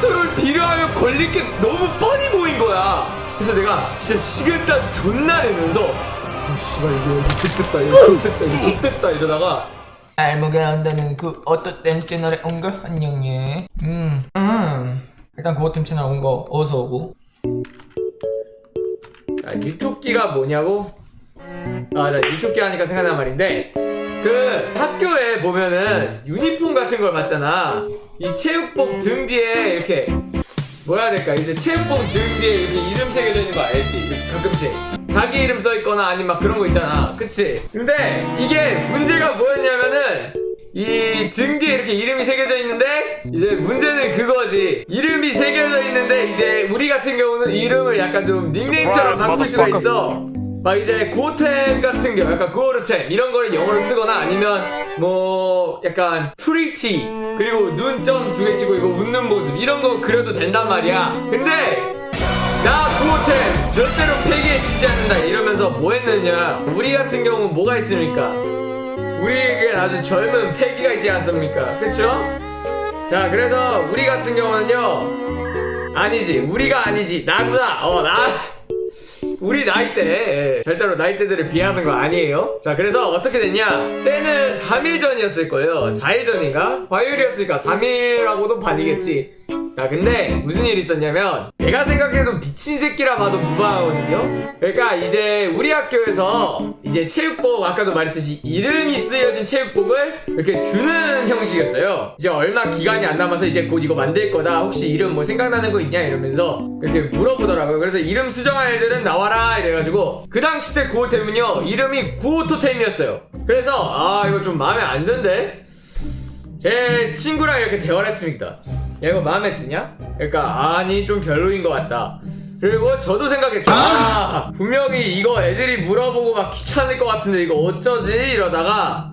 컨트롤 필요하면 걸릴 게 너무 뻔히 보인 거야. 그래서 내가 진짜 식은땀 존나 내면서 아 씨발 이거 이거 좋됐다 이거 좋됐다 이거 좋됐다 이러다가 알무게 한다는 그 어떤 댐 채널에 온 거 안녕해. 음, 음. 일단 그어템 채널 온 거 어서 오고. 자, 유토끼가 뭐냐고? 아, 나 유토끼 하니까 생각난 말인데 그 학교에 보면은 유니폼 같은 걸 봤잖아. 이 체육복 등 뒤에 이렇게 뭐라 해야 될까? 이제 체육복 등 뒤에 이렇게 이름 새겨져 있는 거 알지? 가끔씩 자기 이름 써 있거나 아니면 막 그런 거 있잖아. 그치? 근데 이게 문제가 뭐였냐면은 이 등 뒤에 이렇게 이름이 새겨져 있는데 이제 문제는 그거지. 이름이 새겨져 있는데 이제 우리 같은 경우는 이름을 약간 좀 닉네임처럼 바꿀 수가 있어. 막 이제 구호템 같은 경우 약간 구호르템 이런 거를 영어로 쓰거나 아니면 뭐 약간 프리티 그리고 눈점 두 개 찍고 이거 웃는 모습 이런 거 그려도 된단 말이야. 근데 나 구호템 절대로 폐기에 지지 않는다 이러면서 뭐 했느냐? 우리 같은 경우는 뭐가 있습니까? 우리에게 아주 젊은 폐기가 있지 않습니까? 그쵸? 자 그래서 우리 같은 경우는요. 아니지. 우리가 아니지. 나구나. 어나 우리 나이대 예, 절대로 나이 대들을 비하하는 거 아니에요. 자 그래서 어떻게 됐냐? 때는 3일 전이었을 거예요. 4일 전인가? 화요일이었으니까 3일하고도 반이겠지 자 근데 무슨 일이 있었냐면 내가 생각해도 미친 새끼라 봐도 무방하거든요? 그러니까 이제 우리 학교에서 이제 체육복 아까도 말했듯이 이름이 쓰여진 체육복을 이렇게 주는 형식이었어요. 이제 얼마 기간이 안 남아서 이제 곧 이거 만들 거다. 혹시 이름 뭐 생각나는 거 있냐? 이러면서 이렇게 물어보더라고요. 그래서 이름 수정할 애들은 나와라! 이래가지고 그 당시 때 구호템은요 이름이 구호토템이었어요. 그래서 아 이거 좀 마음에 안 든데? 제 친구랑 이렇게 대화를 했습니다. 야 이거 마음에 드냐? 그러니까 아니 좀 별로인 것 같다. 그리고 저도 생각했죠. 아 분명히 이거 애들이 물어보고 막 귀찮을 것 같은데 이거 어쩌지 이러다가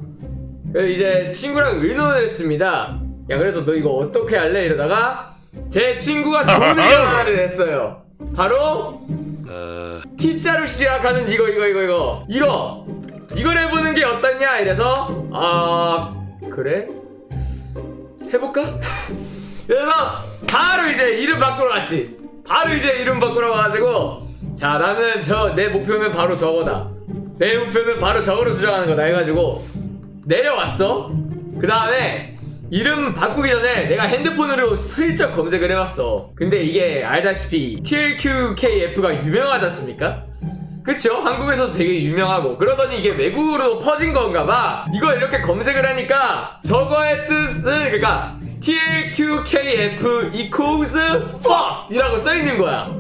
이제 친구랑 의논을 했습니다. 야 그래서 너 이거 어떻게 할래 이러다가 제 친구가 좋은 의견을 했어요. 바로 T자로 시작하는 이거 이거 이거 이거 이거 이걸 해보는 게 어떻냐 이래서 아 그래 해볼까? 그래서 바로 이제 이름 바꾸러 갔지. 바로 이제 이름 바꾸러 가가지고 자 나는 저 내 목표는 바로 저거다. 내 목표는 바로 저거로 수정하는 거다 해가지고 내려왔어. 그 다음에 이름 바꾸기 전에 내가 핸드폰으로 슬쩍 검색을 해봤어. 근데 이게 알다시피 TLQKF가 유명하지 않습니까? 그쵸? 한국에서도 되게 유명하고 그러더니 이게 외국으로 퍼진 건가 봐 이걸 이렇게 검색을 하니까 저거의 뜻은 그러니까 TLQKF equals fuck 이라고 써있는 거야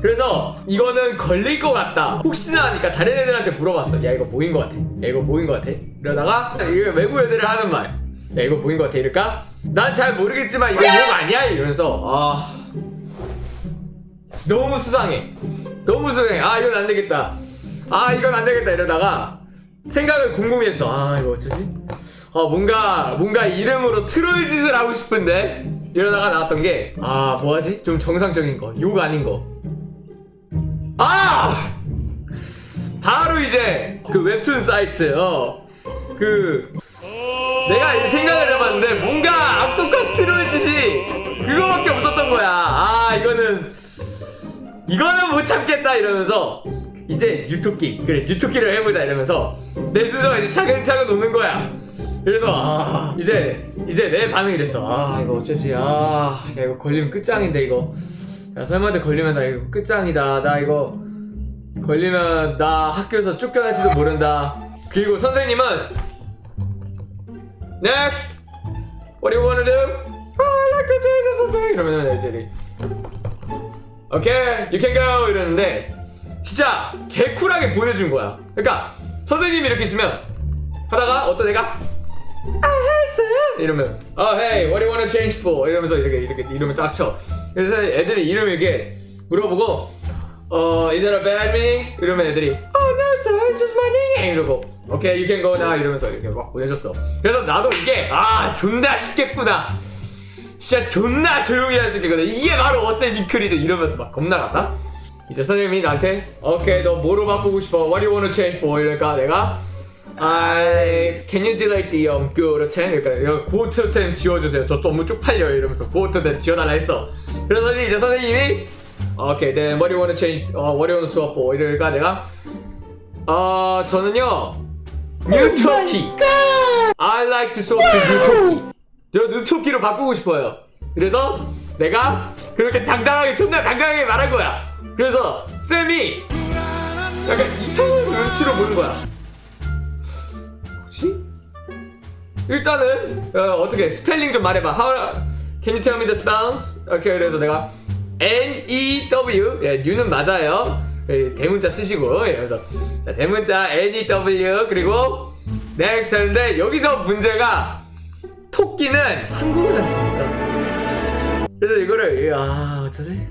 그래서 이거는 걸릴 것 같다 혹시나 하니까 다른 애들한테 물어봤어 야 이거 뭐인 것 같아 야 이거 뭐인 것 같아 이러다가 외국 애들이 하는 말 야 이거 뭐인 것 같아 이럴까? 난 잘 모르겠지만 이거 이거 아니야? 이러면서 아 너무 수상해. 너무 수상해. 아, 이건 안 되겠다. 아, 이건 안 되겠다. 이러다가 생각을 곰곰이 했어. 아, 이거 어쩌지? 어, 뭔가, 뭔가 이름으로 트롤 짓을 하고 싶은데? 이러다가 나왔던 게, 아, 뭐하지? 좀 정상적인 거. 욕 아닌 거. 아! 바로 이제 그 웹툰 사이트, 어, 그, 내가 생각을 해봤는데 뭔가 악독한 트롤 짓이 그거밖에 없었던 거야. 아, 이거는 이거는 못 참겠다 이러면서 이제 유토끼 그래 유토끼를 해보자 이러면서 내 수저가 이제 차근차근 오는 거야 그래서 아. 이제 이제 내 반응이 이랬어. 아 이거 어쩌지? 아야 이거 걸리면 끝장인데 이거. 야 설마한테 걸리면 나 이거 끝장이다. 나 이거 걸리면 나 학교에서 쫓겨날지도 모른다. 그리고 선생님은 Next. What do you wanna do? Oh, I like to do something 이러면 이제 오케이, you can go. 이러는데 진짜 개쿨하게 보내준 거야. 그러니까 선생님이 이렇게 있으면 하다가 어떤 애가 아, 이러면 아, hey, what do you want to change for? 이러면서 이렇게 이렇게 이름을 딱 쳐. 그래서 애들이 이름을 이렇게 물어보고 어, is that a bad meanings? 이러면 애들이 oh no sir, just my name 이러고 okay, you can go now 이러면서 이렇게 막 보내줬어. 그래서 나도 이게 아 존나 쉽겠구나. 진짜 존나 조용히 할 수 있거든 이게 바로 어쌔신 크리드 이러면서 막 겁나 갔다 이제 선생님이 나한테 오케이 너 뭐로 바꾸고 싶어 What do you want to change for? 이러니까 내가 I can you delete the um go to ten 그러니까 이거 go to ten 지워주세요. 저 너무 쪽팔려요 이러면서 go to ten 지워달라 했어. 그래서 이제 선생님이 오케이 then what do you want to change? 어 what do you want to swap for? 이러니까 내가 어 저는요 new turkey. I like to swap to new turkey. 저 new turkey로 바꾸고 싶어요. 그래서 내가 그렇게 당당하게 존나 당당하게 말한 거야. 그래서 쌤이 약간 이상한 눈치로 보는 거야. 일단은 어, 떻게 스펠링 좀 말해봐. How can you tell me the spells? 오케이 그래서 내가 N E W 예, U는 맞아요. 예, 대문자 쓰시고 이러면서 자 대문자 N E W 그리고 next 하는데 여기서 문제가 토끼는 한국어를 안 씁니다. 그래서 이거를 아 어쩌지?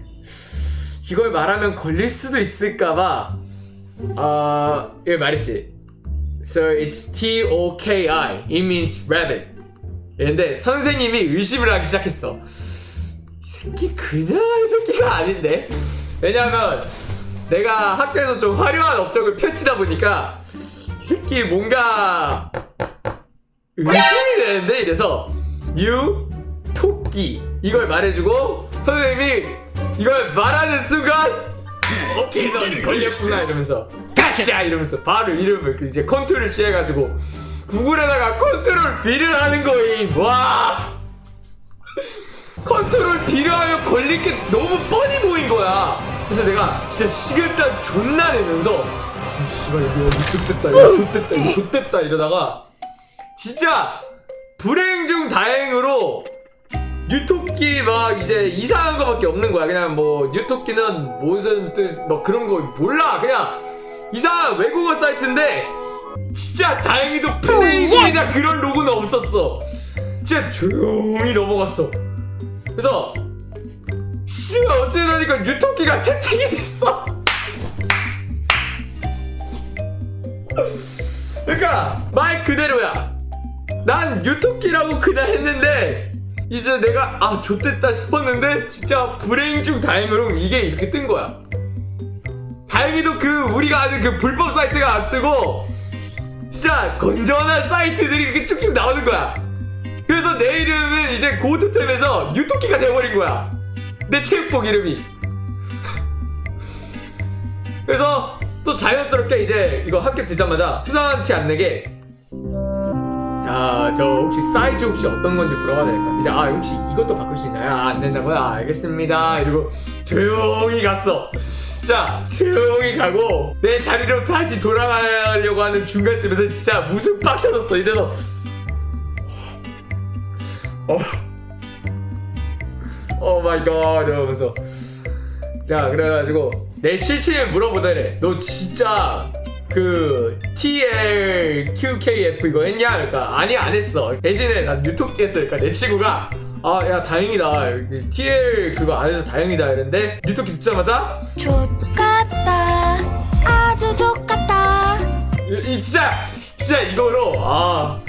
이걸 말하면 걸릴 수도 있을까봐 아 이거 말했지. So it's T O K I. It means rabbit. 이런데 선생님이 의심을 하기 시작했어. 이 새끼 그냥 할 새끼가 아닌데. 왜냐하면 내가 학교에서 좀 화려한 업적을 펼치다 보니까 이 새끼 뭔가 의심이 되는데 이래서 뉴 토끼 이걸 말해주고 선생님이 이걸 말하는 순간 오케이 넌 걸렸구나 이러면서 가짜 이러면서 바로 이름을 그 이제 컨트롤 C 해가지고 구글에다가 컨트롤 B를 하는 거임 와 컨트롤 B를 하면 걸릴 게 너무 뻔히 보인 거야 그래서 내가 진짜 식은땀 존나 내면서 아, 씨발 이거 좋됐다 이거 좋됐다 이거 좋됐다 이러다가 진짜 불행 중 다행으로 뉴토끼 막 이제 이상한 거밖에 없는 거야. 그냥 뭐 뉴토끼는 무슨 뜻 뭐 그런 거 몰라. 그냥 이상한 외국어 사이트인데 진짜 다행히도 플레이글이나 그런 로고는 없었어. 진짜 조용히 넘어갔어. 그래서 씨발 어쩌다니까 뉴토끼가 채택이 됐어. 그러니까 말 그대로야. 난 유토끼라고 그냥 했는데 이제 내가 아 좋댔다 싶었는데 진짜 불행 중 다행으로 이게 이렇게 뜬 거야 다행히도 그 우리가 아는 그 불법 사이트가 안 뜨고 진짜 건전한 사이트들이 이렇게 쭉쭉 나오는 거야 그래서 내 이름은 이제 고토템에서 유토끼가 돼버린 거야 내 체육복 이름이 그래서 또 자연스럽게 이제 이거 수다한 티안 내게 자, 저 혹시 사이즈 혹시 어떤 건지 물어봐도 될까요? 이제 아 혹시 이것도 바꿀 수 있나요? 아, 안 된다고요? 아, 알겠습니다. 이러고 조용히 갔어. 자, 조용히 가고 내 자리로 다시 돌아가려고 하는 중간쯤에서 진짜 무슨 빡 터졌어. 이래서 어, 오 마이 갓 이러면서 자 그래가지고 내 실체를 물어보더래. 너 진짜 그 TLQKF 이거 했냐? 그러니까 아니 안 했어. 대신에 난 유토끼 했어. 그러니까 내 친구가 아 야 다행이다. TL 그거 안 해서 다행이다 이랬는데 유토끼 듣자마자 좋겠다 아주 좋겠다 이, 이 진짜 진짜 이거로 아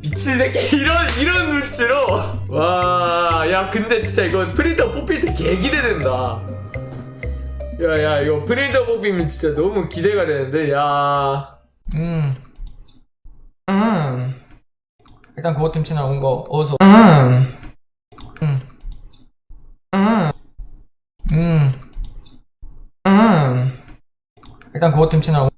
미친 새끼 이런 이런 눈치로 와 야 근데 진짜 이거 프린터 뽑힐 때 개 기대된다 야야 이거 프린터 뽑히면 진짜 너무 기대가 되는데 야 음. 음. 일단 고어팀 채널 온 거 어서 음. 음. 음. 음. 음. 일단 고어팀 채널